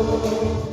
Yes,